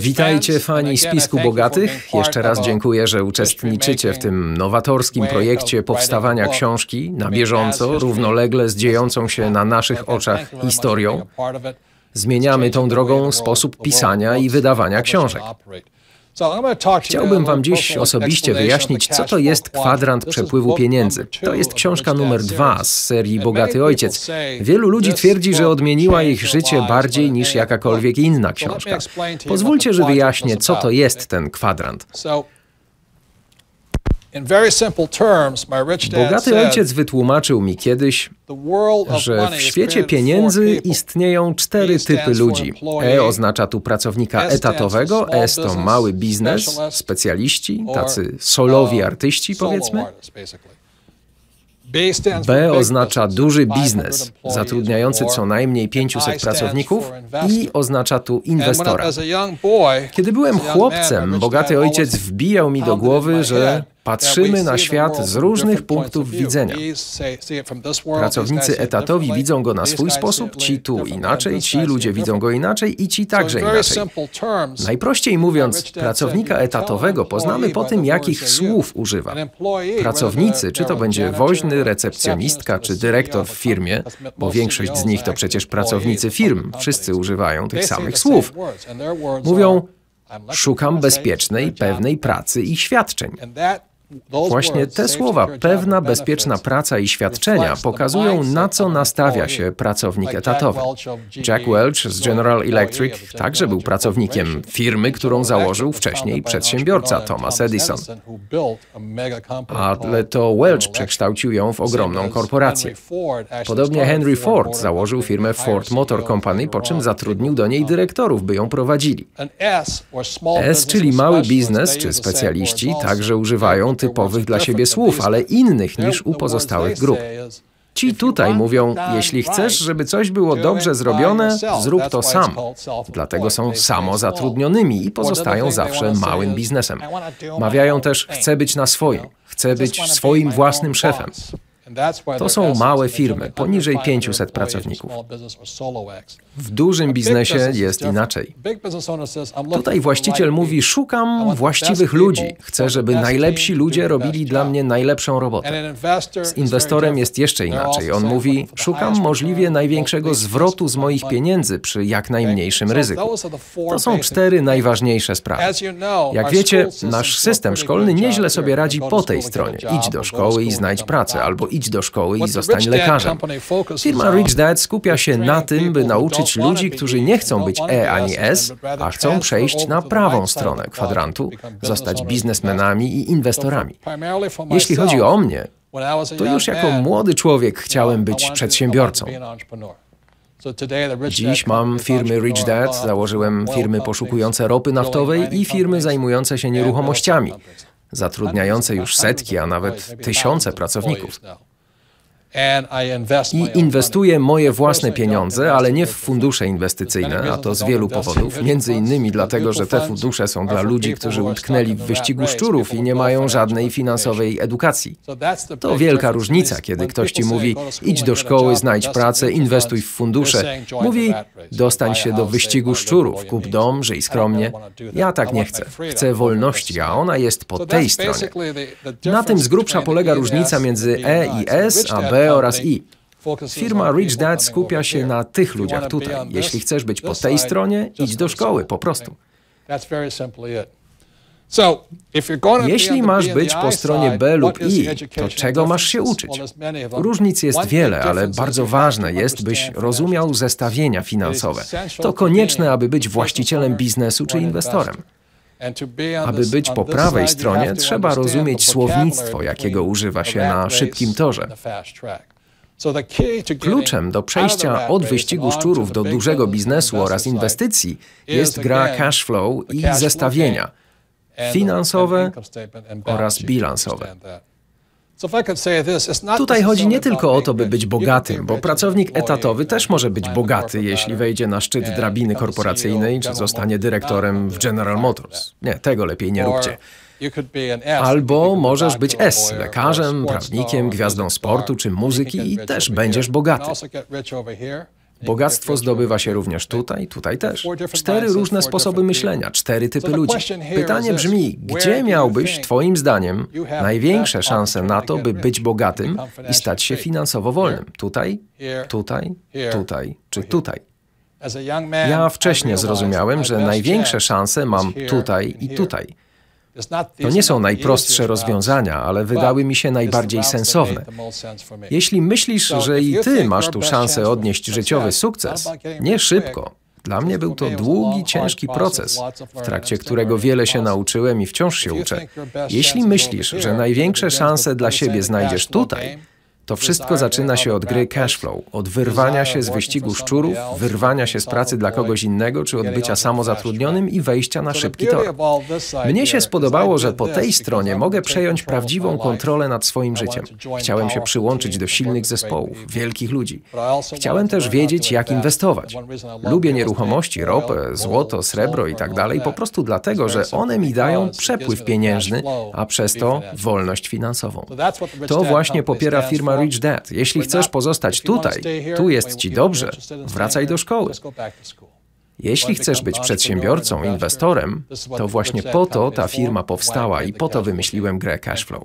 Witajcie fani spisku bogatych. Jeszcze raz dziękuję, że uczestniczycie w tym nowatorskim projekcie powstawania książki na bieżąco, równolegle z dziejącą się na naszych oczach historią. Zmieniamy tą drogą sposób pisania i wydawania książek. Chciałbym Wam dziś osobiście wyjaśnić, co to jest kwadrant przepływu pieniędzy. To jest książka numer dwa z serii Bogaty Ojciec. Wielu ludzi twierdzi, że odmieniła ich życie bardziej niż jakakolwiek inna książka. Pozwólcie, że wyjaśnię, co to jest ten kwadrant. Bogaty ojciec wytłumaczył mi kiedyś, że w świecie pieniędzy istnieją cztery typy ludzi. E oznacza tu pracownika etatowego, S to mały biznes, specjaliści, tacy solowi artyści powiedzmy. B oznacza duży biznes, zatrudniający co najmniej 500 pracowników i oznacza tu inwestora. Kiedy byłem chłopcem, bogaty ojciec wbijał mi do głowy, że Patrzymy na świat z różnych punktów widzenia. Pracownicy etatowi widzą go na swój sposób, ci tu inaczej, ci ludzie widzą go inaczej i ci także inaczej. Najprościej mówiąc, pracownika etatowego poznamy po tym, jakich słów używa. Pracownicy, czy to będzie woźny, recepcjonistka, czy dyrektor w firmie, bo większość z nich to przecież pracownicy firm, wszyscy używają tych samych słów. Mówią, szukam bezpiecznej, pewnej pracy i świadczeń. Właśnie te słowa, pewna, bezpieczna praca i świadczenia, pokazują, na co nastawia się pracownik etatowy. Jack Welch z General Electric także był pracownikiem firmy, którą założył wcześniej przedsiębiorca Thomas Edison. Ale to Welch przekształcił ją w ogromną korporację. Podobnie Henry Ford założył firmę Ford Motor Company, po czym zatrudnił do niej dyrektorów, by ją prowadzili. S, czyli mały biznes czy specjaliści, także używają typowych dla siebie słów, ale innych niż u pozostałych grup. Ci tutaj mówią, jeśli chcesz, żeby coś było dobrze zrobione, zrób to sam. Dlatego są samozatrudnionymi i pozostają zawsze małym biznesem. Mawiają też, chcę być na swoim, chcę być swoim własnym szefem. To są małe firmy, poniżej 500 pracowników. W dużym biznesie jest inaczej. Tutaj właściciel mówi: Szukam właściwych ludzi. Chcę, żeby najlepsi ludzie robili dla mnie najlepszą robotę. Z inwestorem jest jeszcze inaczej. On mówi: Szukam możliwie największego zwrotu z moich pieniędzy przy jak najmniejszym ryzyku. To są cztery najważniejsze sprawy. Jak wiecie, nasz system szkolny nieźle sobie radzi po tej stronie. Idź do szkoły i znajdź pracę, albo idź do szkoły i zostań lekarzem. Firma Rich Dad skupia się na tym, by nauczyć ludzi, którzy nie chcą być E ani S, a chcą przejść na prawą stronę kwadrantu, zostać biznesmenami i inwestorami. Jeśli chodzi o mnie, to już jako młody człowiek chciałem być przedsiębiorcą. Dziś mam firmy Rich Dad, założyłem firmy poszukujące ropy naftowej i firmy zajmujące się nieruchomościami, zatrudniające już setki, a nawet tysiące pracowników. I inwestuję moje własne pieniądze, ale nie w fundusze inwestycyjne, a to z wielu powodów. Między innymi dlatego, że te fundusze są dla ludzi, którzy utknęli w wyścigu szczurów i nie mają żadnej finansowej edukacji. To wielka różnica, kiedy ktoś ci mówi: idź do szkoły, znajdź pracę, inwestuj w fundusze. Mówi: dostań się do wyścigu szczurów, kup dom, żyj skromnie. Ja tak nie chcę. Chcę wolności, a ona jest po tej stronie. Na tym z grubsza polega różnica między E i S, a B oraz I. Firma Rich Dad skupia się na tych ludziach tutaj. Jeśli chcesz być po tej stronie, idź do szkoły, po prostu. Jeśli masz być po stronie B lub I, to czego masz się uczyć? Różnic jest wiele, ale bardzo ważne jest, byś rozumiał zestawienia finansowe. To konieczne, aby być właścicielem biznesu czy inwestorem. Aby być po prawej stronie, trzeba rozumieć słownictwo, jakiego używa się na szybkim torze. Kluczem do przejścia od wyścigu szczurów do dużego biznesu oraz inwestycji jest gra cash flow i zestawienia finansowe oraz bilansowe. Tutaj chodzi nie tylko o to, by być bogatym, bo pracownik etatowy też może być bogaty, jeśli wejdzie na szczyt drabiny korporacyjnej czy zostanie dyrektorem w General Motors. Nie, tego lepiej nie róbcie. Albo możesz być S, lekarzem, prawnikiem, gwiazdą sportu czy muzyki i też będziesz bogaty. Bogactwo zdobywa się również tutaj, tutaj też. Cztery różne sposoby myślenia, cztery typy ludzi. Pytanie brzmi, gdzie miałbyś, Twoim zdaniem, największe szanse na to, by być bogatym i stać się finansowo wolnym? Tutaj, tutaj, tutaj czy tutaj? Ja wcześniej zrozumiałem, że największe szanse mam tutaj i tutaj. To nie są najprostsze rozwiązania, ale wydały mi się najbardziej sensowne. Jeśli myślisz, że i ty masz tu szansę odnieść życiowy sukces, nie szybko. Dla mnie był to długi, ciężki proces, w trakcie którego wiele się nauczyłem i wciąż się uczę. Jeśli myślisz, że największe szanse dla siebie znajdziesz tutaj, to wszystko zaczyna się od gry cashflow, od wyrwania się z wyścigu szczurów, wyrwania się z pracy dla kogoś innego, czy od bycia samozatrudnionym i wejścia na szybki tor. Mnie się spodobało, że po tej stronie mogę przejąć prawdziwą kontrolę nad swoim życiem. Chciałem się przyłączyć do silnych zespołów, wielkich ludzi. Chciałem też wiedzieć, jak inwestować. Lubię nieruchomości, ropę, złoto, srebro i tak dalej, po prostu dlatego, że one mi dają przepływ pieniężny, a przez to wolność finansową. To właśnie popiera firma Rich Dad. Jeśli chcesz pozostać tutaj, tu jest ci dobrze, wracaj do szkoły. Jeśli chcesz być przedsiębiorcą, inwestorem, to właśnie po to ta firma powstała i po to wymyśliłem grę Cashflow.